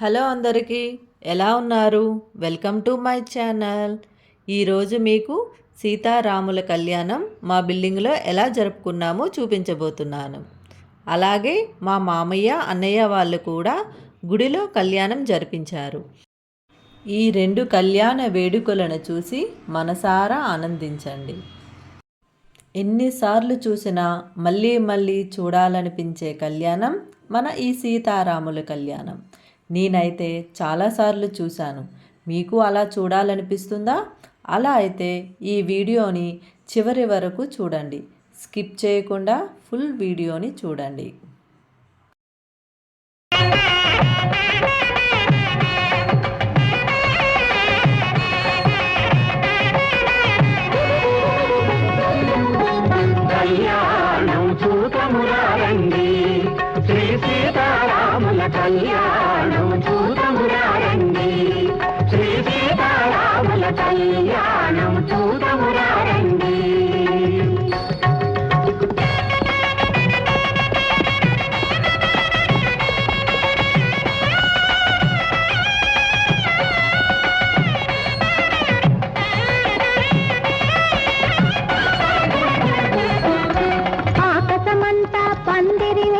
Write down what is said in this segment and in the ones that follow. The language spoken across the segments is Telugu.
హలో అందరికీ ఎలా ఉన్నారు? Welcome to my channel. ఈరోజు మీకు సీతారాముల కళ్యాణం మా బిల్డింగ్లో ఎలా జరుపుకున్నామో చూపించబోతున్నాను. అలాగే మా మామయ్య అన్నయ్య వాళ్ళు కూడా గుడిలో కళ్యాణం జరిపించారు. ఈ రెండు కళ్యాణ వేడుకలను చూసి మనసారా ఆనందించండి. ఎన్నిసార్లు చూసినా మళ్ళీ మళ్ళీ చూడాలనిపించే కళ్యాణం మన ఈ సీతారాముల కళ్యాణం. నేనైతే చాలాసార్లు చూశాను. మీకు అలా చూడాలనిపిస్తుందా? అలా అయితే ఈ వీడియోని చివరి వరకు చూడండి. స్కిప్ చేయకుండా ఫుల్ వీడియోని చూడండి. కళ్యాణం చూతమురారండి శ్రీ సీతారాముల కళ్యాణం. పందిరి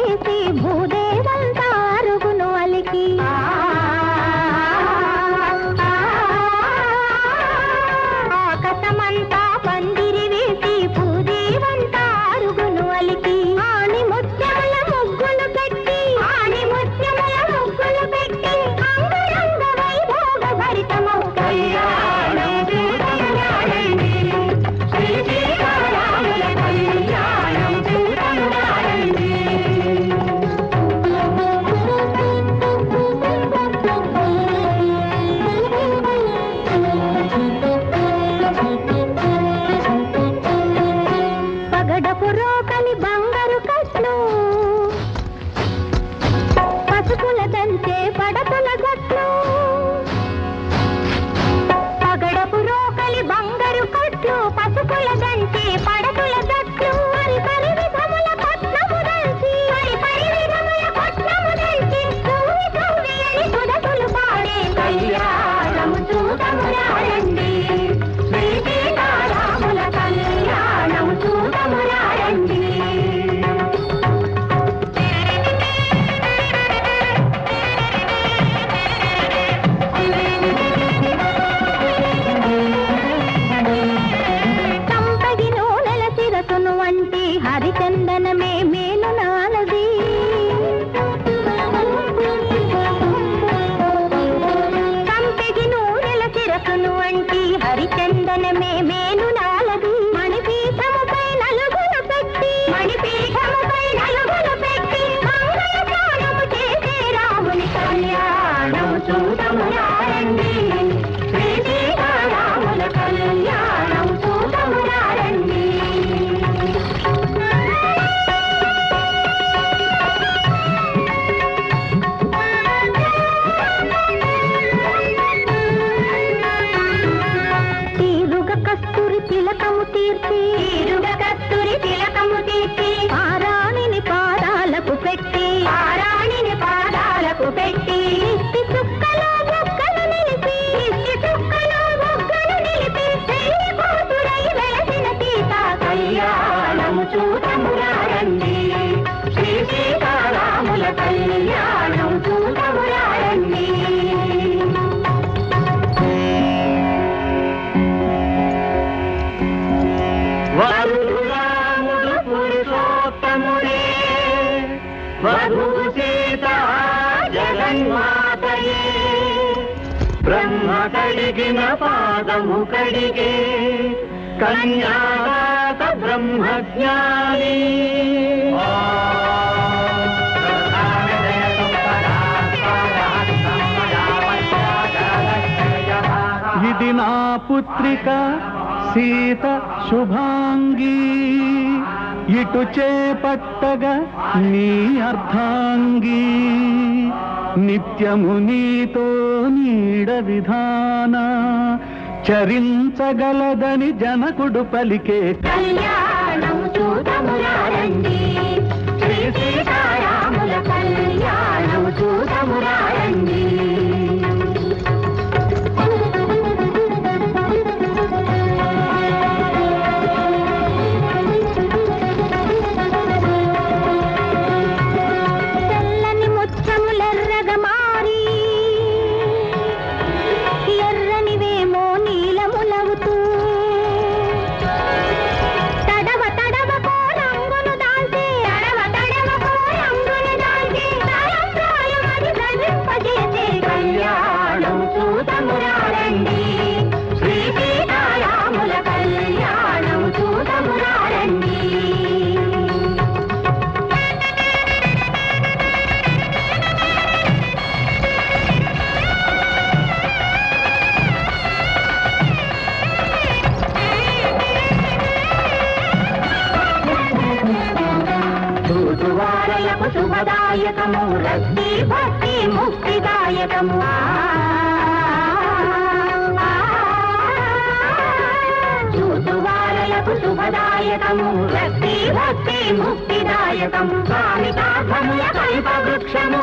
में కస్తూరి తిలకము తీర్చి బ్రహ్మ కడిగిన పాదము కడిగే కన్యాత బ్రహ్మజ్ఞాని. ఇది నా పుత్రిక సీత శుభాంగీ. ఇటు చేపట్టగా నీ అర్ధాంగి నిత్యము నీతో నీడ విధాన చరించగలదని జనకుడు పలికే కళ్యాణం చూడమురారండి శ్రీ సీతా దాయకము రక్తి భక్తి ముక్తిదాయకము చూసువారలకు శుభదాయకము రక్తి భక్తి ముక్తిదాయకము స్వామి కల్ప వృక్షము